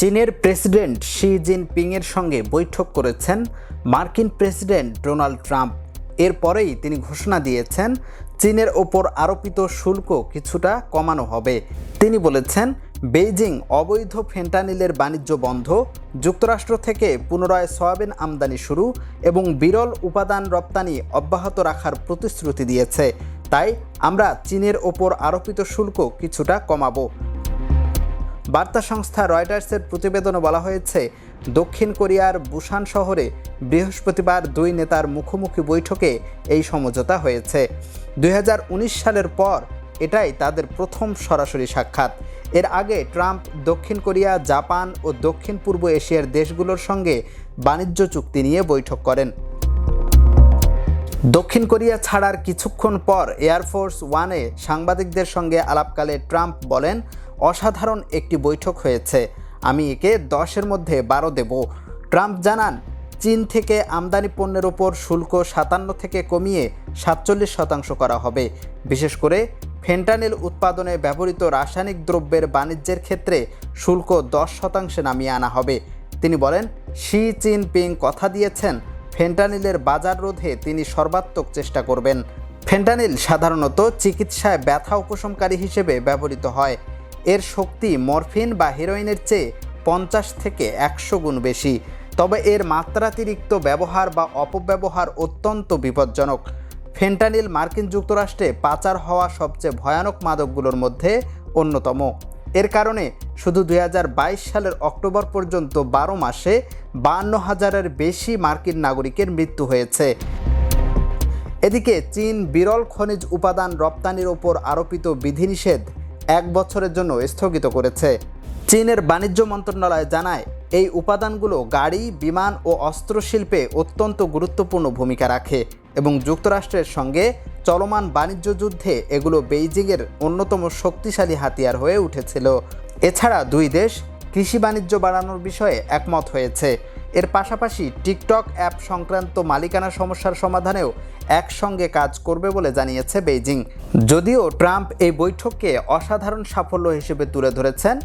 চীনের president Xi জিনপিংয়ের সঙ্গে বৈঠক করেছেন মার্কিন প্রেসিডেন্ট ডোনাল্ড ট্রাম্প। এরপরেই তিনি ঘোষণা দিয়েছেন, চীনের ওপর আরোপিত শুল্ক কিছুটা কমানো হবে। তিনি বলেছেন, বেইজিং অবৈধ ফেন্টানিলের বাণিজ্য বন্ধ, যুক্তরাষ্ট্র থেকে পুনরায় সয়াবিন আমদানি শুরু এবং বিরল উপাদান রপ্তানি অব্যাহত রাখার প্রতিশ্রুতি দিয়েছে। তাই আমরা চীনের ওপর আরোপিত শুল্ক কিছুটা কমাবো। বার্তা সংস্থা রয়টার্সের প্রতিবেদনে বলা হয়েছে, দক্ষিণ কোরিয়ার বুসান শহরে বৃহস্পতিবার দুই নেতার মুখোমুখি বৈঠকে এই সমঝোতা হয়েছে। দুই হাজার উনিশ সালের পর এটাই তাদের প্রথম সরাসরি সাক্ষাৎ। এর আগে ট্রাম্প দক্ষিণ কোরিয়া, জাপান ও দক্ষিণ পূর্ব এশিয়ার দেশগুলোর সঙ্গে বাণিজ্য চুক্তি নিয়ে বৈঠক করেন। দক্ষিণ কোরিয়া ছাড়ার কিছুক্ষণ পর এয়ারফোর্স ওয়ানে সাংবাদিকদের সঙ্গে আলাপকালে ট্রাম্প বলেন অসাধারণ একটি বৈঠক হয়েছে। আমি একে দশের মধ্যে বারো দেব। ট্রাম্প জানান, চীন থেকে আমদানি পণ্যের ওপর শুল্ক সাতান্ন থেকে কমিয়ে সাতচল্লিশ শতাংশ করা হবে। বিশেষ করে ফেন্টানিল উৎপাদনে ব্যবহৃত রাসায়নিক দ্রব্যের বাণিজ্যের ক্ষেত্রে শুল্ক দশ শতাংশে নামিয়ে আনা হবে। তিনি বলেন, শি জিনপিং কথা দিয়েছেন, ফেন্টানিলের বাজার রোধে তিনি সর্বাত্মক চেষ্টা করবেন। ফেন্টানিল সাধারণত চিকিৎসায় ব্যথা উপশমকারী হিসেবে ব্যবহৃত হয়। এর শক্তি মরফিন বা হেরোইনের চেয়ে পঞ্চাশ থেকে একশো গুণ বেশি। তবে এর মাত্রাতিরিক্ত ব্যবহার বা অপব্যবহার অত্যন্ত বিপজ্জনক। ফেন্টানিল মার্কিন যুক্তরাষ্ট্রে পাচার হওয়া সবচেয়ে ভয়ানক মাদকগুলোর মধ্যে অন্যতম। এর কারণে শুধু দু হাজার বাইশ সালের অক্টোবর পর্যন্ত বারো মাসে বান্ন হাজারের বেশি মার্কিন নাগরিকের মৃত্যু হয়েছে। এদিকে চীন বিরল খনিজ উপাদান রপ্তানির ওপর আরোপিত বিধিনিষেধ এক বছরের জন্য স্থগিত করেছে। চীনের বাণিজ্য মন্ত্রণালয় জানায়, এই উপাদানগুলো গাড়ি, বিমান ও অস্ত্র শিল্পে অত্যন্ত গুরুত্বপূর্ণ ভূমিকা রাখে এবং যুক্তরাষ্ট্রের সঙ্গে চলমান বাণিজ্য যুদ্ধে এগুলো বেইজিংয়ের অন্যতম শক্তিশালী হাতিয়ার হয়ে উঠেছিল। এছাড়া দুই দেশ কৃষি বাণিজ্য বাড়ানোর বিষয়ে একমত হয়েছে। এর পাশাপাশি টিকটক অ্যাপ সংক্রান্ত মালিকানা সমস্যার সমাধানেও একসঙ্গে কাজ করবে বলে জানিয়েছে বেইজিং। যদিও ট্রাম্প এই বৈঠককে অসাধারণ সাফল্য হিসেবে তুলে ধরেছেন,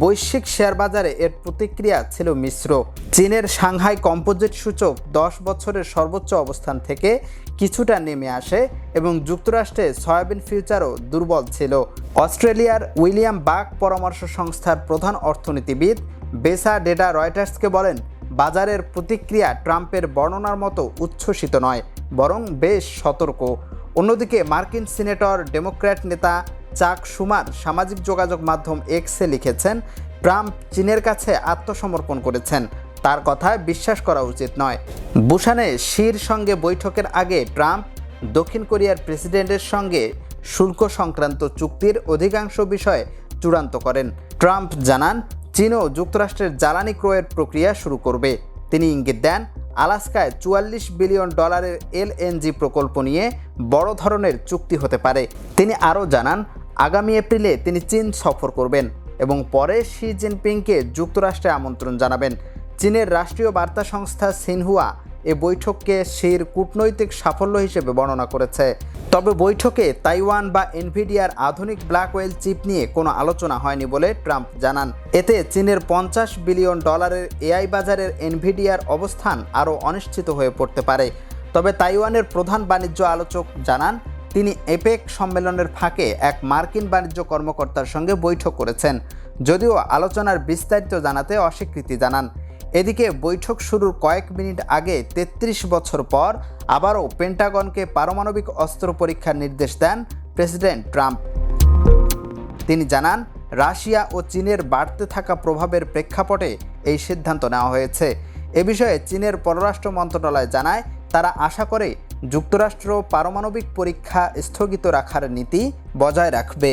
বৈশ্বিক শেয়ার বাজারে এর প্রতিক্রিয়া ছিল মিশ্র। চীনের সাংহাই কম্পোজিট সূচক দশ বছরের সর্বোচ্চ অবস্থান থেকে কিছুটা নেমে আসে এবং যুক্তরাষ্ট্রে সয়াবিন ফিউচারও দুর্বল ছিল। অস্ট্রেলিয়ার উইলিয়াম বাক পরামর্শ সংস্থার প্রধান অর্থনীতিবিদ বেসা ডেটা রয়টার্সকে বলেন বাজারের প্রতিক্রিয়া ট্রাম্পের বর্ণনার মতো উচ্ছ্বসিত নয়, বরং বেশ সতর্ক। অন্যদিকে মার্কিন সিনেটর, ডেমোক্র্যাট নেতা চাক সুমার সামাজিক যোগাযোগ মাধ্যম এক্সে লিখেছেন, ট্রাম্প চীনের কাছে আত্মসমর্পণ করেছেন। তার কথায় বিশ্বাস করা উচিত নয়। বুসানে শির সঙ্গে বৈঠকের আগে ট্রাম্প দক্ষিণ কোরিয়ার প্রেসিডেন্টের সঙ্গে শুল্ক সংক্রান্ত চুক্তির অধিকাংশ বিষয় চূড়ান্ত করেন। ট্রাম্প জানান চীনও যুক্তরাষ্ট্রের জ্বালানি ক্রয়ের প্রক্রিয়া শুরু করবে। তিনি ইঙ্গিত দেন, আলাস্কায় চুয়াল্লিশ বিলিয়ন ডলারের এলএনজি প্রকল্প নিয়ে বড় ধরনের চুক্তি হতে পারে। তিনি আরও জানান, আগামী এপ্রিলে তিনি চীন সফর করবেন এবং পরে শি জিনপিংকে যুক্তরাষ্ট্রে আমন্ত্রণ জানাবেন। চীনের রাষ্ট্রীয় বার্তা সংস্থা সিনহুয়া এ বৈঠককে শির কূটনৈতিক সাফল্য হিসেবে বর্ণনা করেছে। তবে বৈঠকে তাইওয়ান বা এনভিডিয়ার আধুনিক ব্ল্যাক ওয়েল চিপ নিয়ে কোনো আলোচনা হয়নি বলে ট্রাম্প জানান। এতে চীনের পঞ্চাশ বিলিয়ন ডলারের এআই বাজারের এনভিডিয়ার অবস্থান আরও অনিশ্চিত হয়ে পড়তে পারে। তবে তাইওয়ানের প্রধান বাণিজ্য আলোচক জানান, তিনি এপেক সম্মেলনের ফাঁকে এক মার্কিন বাণিজ্য কর্মকর্তার সঙ্গে বৈঠক করেছেন। যদিও আলোচনার বিস্তারিত জানাতে অস্বীকৃতি জানান। এদিকে বৈঠক শুরুর কয়েক মিনিট আগে ৩৩ বছর পর আবারও পেন্টাগনকে পারমাণবিক অস্ত্র পরীক্ষার নির্দেশ দেন প্রেসিডেন্ট ট্রাম্প। তিনি জানান, রাশিয়া ও চীনের বাড়তে থাকা প্রভাবের প্রেক্ষাপটে এই সিদ্ধান্ত নেওয়া হয়েছে। এ বিষয়ে চীনের পররাষ্ট্র মন্ত্রণালয় জানায়, তারা আশা করে যুক্তরাষ্ট্র পারমাণবিক পরীক্ষা স্থগিত রাখার নীতি বজায় রাখবে।